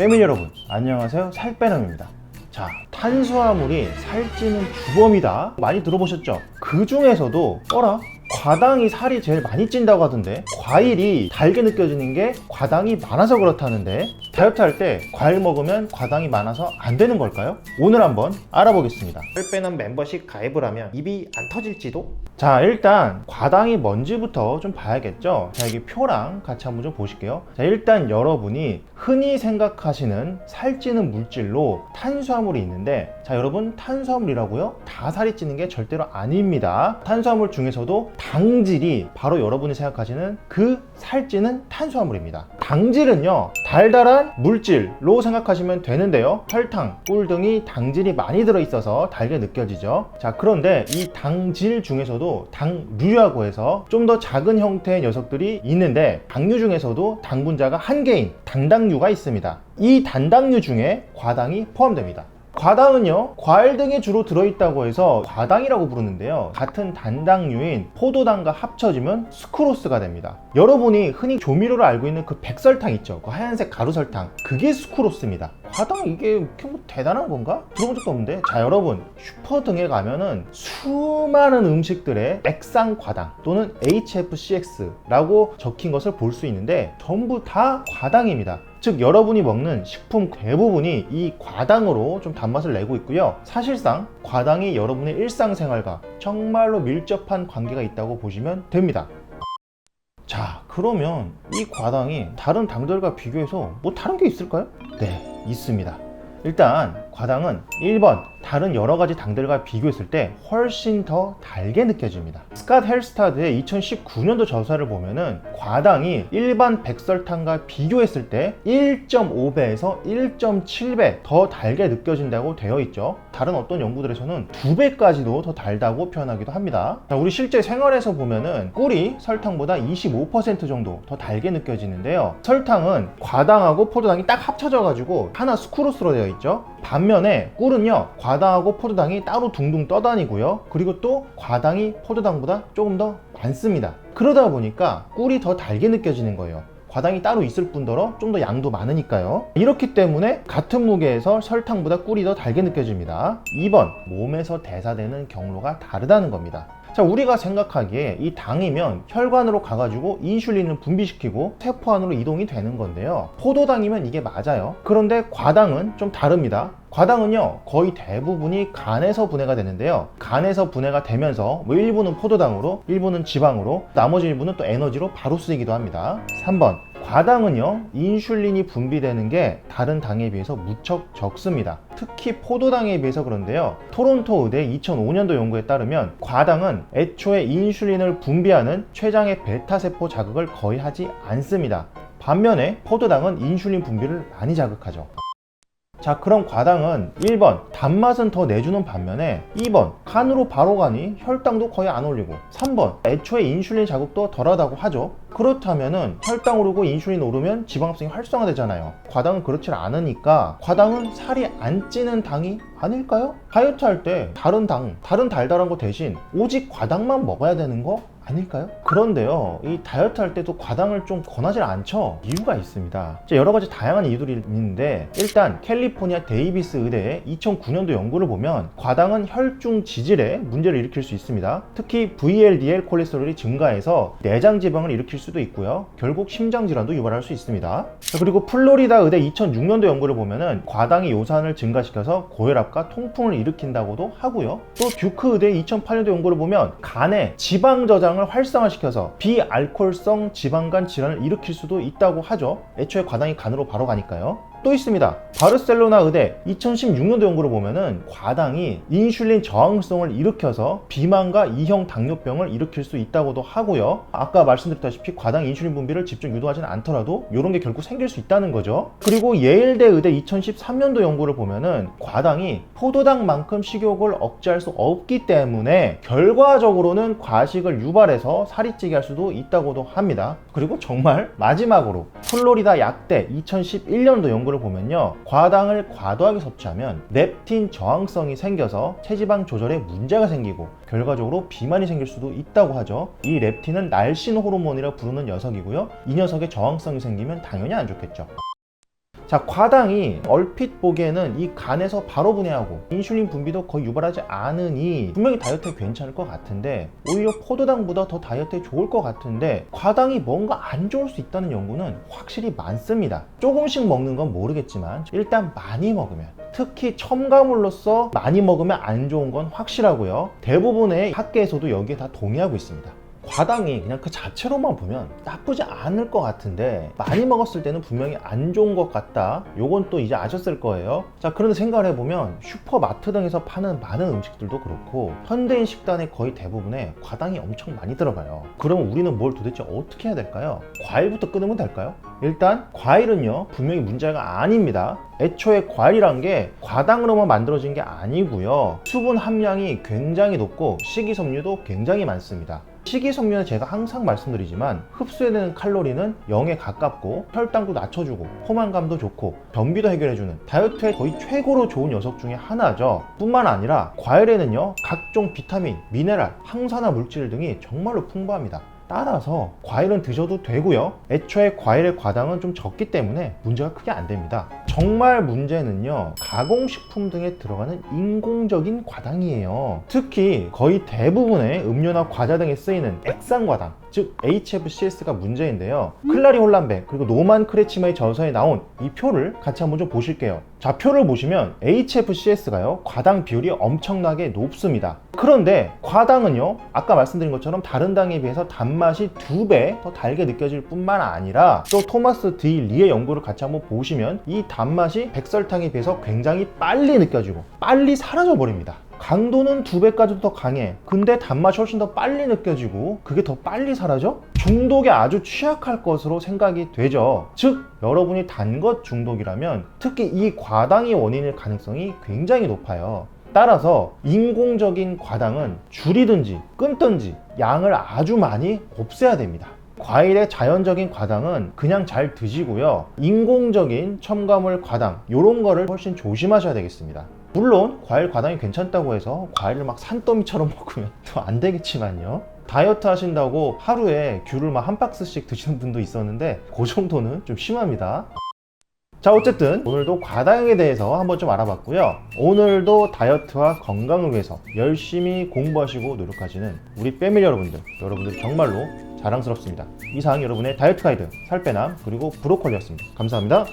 패밀리 여러분 안녕하세요 살빼남입니다 자 탄수화물이 살찌는 주범이다 많이 들어보셨죠? 그 중에서도 어라? 과당이 살이 제일 많이 찐다고 하던데 과일이 달게 느껴지는 게 과당이 많아서 그렇다는데 다이어트 할 때 과일 먹으면 과당이 많아서 안 되는 걸까요? 오늘 한번 알아보겠습니다 살빼남 멤버십 가입을 하면 입이 안 터질지도? 자 일단 과당이 뭔지부터 좀 봐야겠죠 자 여기 표랑 같이 한번 좀 보실게요 자 일단 여러분이 흔히 생각하시는 살찌는 물질로 탄수화물이 있는데 자 여러분 탄수화물이라고요? 다 살이 찌는 게 절대로 아닙니다 탄수화물 중에서도 당질이 바로 여러분이 생각하시는 그 살찌는 탄수화물입니다 당질은요 달달한 물질로 생각하시면 되는데요. 설탕, 꿀 등이 당질이 많이 들어있어서 달게 느껴지죠. 자 그런데 이 당질 중에서도 당류라고 해서 좀 더 작은 형태의 녀석들이 있는데 당류 중에서도 당분자가 한 개인 단당류가 있습니다. 이 단당류 중에 과당이 포함됩니다 과당은요 과일 등에 주로 들어있다고 해서 과당이라고 부르는데요. 같은 단당류인 포도당과 합쳐지면 스크로스가 됩니다. 여러분이 흔히 조미료로 알고 있는 그 백설탕 있죠? 그 하얀색 가루설탕. 그게 스크로스입니다 과당 이게 뭐 대단한 건가? 들어본 적도 없는데. 자 여러분. 슈퍼 등에 가면은 수많은 음식들의 액상 과당 또는 HFCX라고 적힌 것을 볼 수 있는데 전부 다 과당입니다. 즉 여러분이 먹는 식품 대부분이 이 과당으로 좀 단맛을 내고 있고요. 사실상 과당이 여러분의 일상생활과 정말로 밀접한 관계가 있다고 보시면 됩니다. 자 그러면 이 과당이 다른 당들과 비교해서 뭐 다른 게 있을까요? 네 있습니다 일단 과당은 1번 다른 여러 가지 당들과 비교했을 때 훨씬 더 달게 느껴집니다. 스캇 헬스타드의 2019년도 조사를 보면은 과당이 일반 백설탕과 비교했을 때 1.5배에서 1.7배 더 달게 느껴진다고 되어 있죠. 다른 어떤 연구들에서는 2배까지도 더 달다고 표현하기도 합니다. 자, 우리 실제 생활에서 보면은 꿀이 설탕보다 25% 정도 더 달게 느껴지는데요. 설탕은 과당하고 포도당이 딱 합쳐져 가지고 하나 스크루스로 되어 있죠. 반면에 꿀은요 과당하고 포도당이 따로 둥둥 떠다니고요. 그리고 또 과당이 포도당보다 조금 더 많습니다. 그러다 보니까 꿀이 더 달게 느껴지는 거예요. 과당이 따로 있을 뿐더러 좀 더 양도 많으니까요. 이렇기 때문에 같은 무게에서 설탕보다 꿀이 더 달게 느껴집니다. 2번 몸에서 대사되는 경로가 다르다는 겁니다 자 우리가 생각하기에 이 당이면 혈관으로 가가지고 인슐린을 분비시키고 세포 안으로 이동이 되는 건데요. 포도당이면 이게 맞아요. 그런데 과당은 좀 다릅니다. 과당은요 거의 대부분이 간에서 분해가 되는데요. 간에서 분해가 되면서 뭐 일부는 포도당으로 일부는 지방으로 나머지 일부는 또 에너지로 바로 쓰이기도 합니다. 3번 과당은요 인슐린이 분비되는 게 다른 당에 비해서 무척 적습니다. 특히 포도당에 비해서 그런데요 토론토 의대 2005년도 연구에 따르면 과당은 애초에 인슐린을 분비하는 췌장의 베타세포 자극을 거의 하지 않습니다. 반면에 포도당은 인슐린 분비를 많이 자극하죠 자 그럼 과당은 1번 단맛은 더 내주는 반면에 2번 간으로 바로 가니 혈당도 거의 안 올리고 3번 애초에 인슐린 자극도 덜하다고 하죠 그렇다면은 혈당 오르고 인슐린 오르면 지방합성이 활성화되잖아요 과당은 그렇지 않으니까 과당은 살이 안 찌는 당이 아닐까요? 다이어트 할 때 다른 당, 다른 달달한 거 대신 오직 과당만 먹어야 되는 거 아닐까요? 그런데요, 이 다이어트 할 때도 과당을 좀 권하지 않죠? 이유가 있습니다. 자, 여러 가지 다양한 이유들이 있는데, 일단 캘리포니아 데이비스 의대의 2009년도 연구를 보면 과당은 혈중 지질에 문제를 일으킬 수 있습니다. 특히 VLDL 콜레스테롤이 증가해서 내장 지방을 일으킬 수도 있고요. 결국 심장 질환도 유발할 수 있습니다. 자, 그리고 플로리다 의대 2006년도 연구를 보면은 과당이 요산을 증가시켜서 고혈압과 통풍을 일으킨다고도 하고요. 또 듀크 의대 2008년도 연구를 보면 간에 지방 저장을 활성화시켜서 비알코올성 지방간 질환을 일으킬 수도 있다고 하죠. 애초에 과당이 간으로 바로 가니까요. 또 있습니다. 바르셀로나 의대 2016년도 연구를 보면은 과당이 인슐린 저항성을 일으켜서 비만과 2형 당뇨병을 일으킬 수 있다고도 하고요. 아까 말씀드렸다시피 과당 인슐린 분비를 집중 유도하지는 않더라도 이런 게 결국 생길 수 있다는 거죠. 그리고 예일대 의대 2013년도 연구를 보면은 과당이 포도당만큼 식욕을 억제할 수 없기 때문에 결과적으로는 과식을 유발해서 살이 찌게 할 수도 있다고도 합니다. 그리고 정말 마지막으로 플로리다 약대 2011년도 연구 연구를 보면요. 과당을 과도하게 섭취하면 렙틴 저항성이 생겨서 체지방 조절에 문제가 생기고 결과적으로 비만이 생길 수도 있다고 하죠. 이 렙틴은 날씬 호르몬이라 부르는 녀석이고요. 이 녀석의 저항성이 생기면 당연히 안 좋겠죠 자, 과당이 얼핏 보기에는 이 간에서 바로 분해하고 인슐린 분비도 거의 유발하지 않으니 분명히 다이어트에 괜찮을 것 같은데 오히려 포도당보다 더 다이어트에 좋을 것 같은데 과당이 뭔가 안 좋을 수 있다는 연구는 확실히 많습니다. 조금씩 먹는 건 모르겠지만 일단 많이 먹으면 특히 첨가물로서 많이 먹으면 안 좋은 건 확실하고요. 대부분의 학계에서도 여기에 다 동의하고 있습니다. 과당이 그냥 그 자체로만 보면 나쁘지 않을 것 같은데 많이 먹었을 때는 분명히 안 좋은 것 같다. 요건 또 이제 아셨을 거예요. 자, 그런데 생각을 해보면 슈퍼마트 등에서 파는 많은 음식들도 그렇고 현대인 식단의 거의 대부분에 과당이 엄청 많이 들어가요. 그럼 우리는 뭘 도대체 어떻게 해야 될까요? 과일부터 끊으면 될까요? 일단 과일은요 분명히 문제가 아닙니다. 애초에 과일이란 게 과당으로만 만들어진 게 아니고요. 수분 함량이 굉장히 높고 식이섬유도 굉장히 많습니다. 식이섬유는 제가 항상 말씀드리지만 흡수해내는 칼로리는 0에 가깝고 혈당도 낮춰주고 포만감도 좋고 변비도 해결해주는 다이어트에 거의 최고로 좋은 녀석 중에 하나죠. 뿐만 아니라 과일에는요 각종 비타민, 미네랄, 항산화 물질 등이 정말로 풍부합니다. 따라서 과일은 드셔도 되고요. 애초에 과일의 과당은 좀 적기 때문에 문제가 크게 안 됩니다. 정말 문제는요. 가공식품 등에 들어가는 인공적인 과당이에요. 특히 거의 대부분의 음료나 과자 등에 쓰이는 액상과당, 즉 HFCS가 문제인데요. 클라리 홀란베 그리고 노만 크레치마의 저서에 나온 이 표를 같이 한번 좀 보실게요. 자, 표를 보시면 HFCS가요. 과당 비율이 엄청나게 높습니다. 그런데 과당은요. 아까 말씀드린 것처럼 다른 당에 비해서 단맛이 두 배 더 달게 느껴질 뿐만 아니라 또 토마스 디 리의 연구를 같이 한번 보시면 이 단맛이 백설탕에 비해서 굉장히 빨리 느껴지고 빨리 사라져 버립니다. 강도는 두 배까지도 더 강해. 근데 단맛이 훨씬 더 빨리 느껴지고 그게 더 빨리 사라져? 중독에 아주 취약할 것으로 생각이 되죠. 즉, 여러분이 단 것 중독이라면 특히 이 과당이 원인일 가능성이 굉장히 높아요. 따라서 인공적인 과당은 줄이든지 끊든지 양을 아주 많이 없애야 됩니다. 과일의 자연적인 과당은 그냥 잘 드시고요. 인공적인 첨가물 과당, 이런 거를 훨씬 조심하셔야 되겠습니다. 물론 과일 과당이 괜찮다고 해서 과일을 막 산더미처럼 먹으면 또 안 되겠지만요. 다이어트 하신다고 하루에 귤을 막 한 박스씩 드시는 분도 있었는데 그 정도는 좀 심합니다. 자 어쨌든 오늘도 과당에 대해서 한번 좀 알아봤고요. 오늘도 다이어트와 건강을 위해서 열심히 공부하시고 노력하시는 우리 패밀리 여러분들. 여러분들 정말로 자랑스럽습니다. 이상 여러분의 다이어트 가이드 살빼남 그리고 브로콜리였습니다. 감사합니다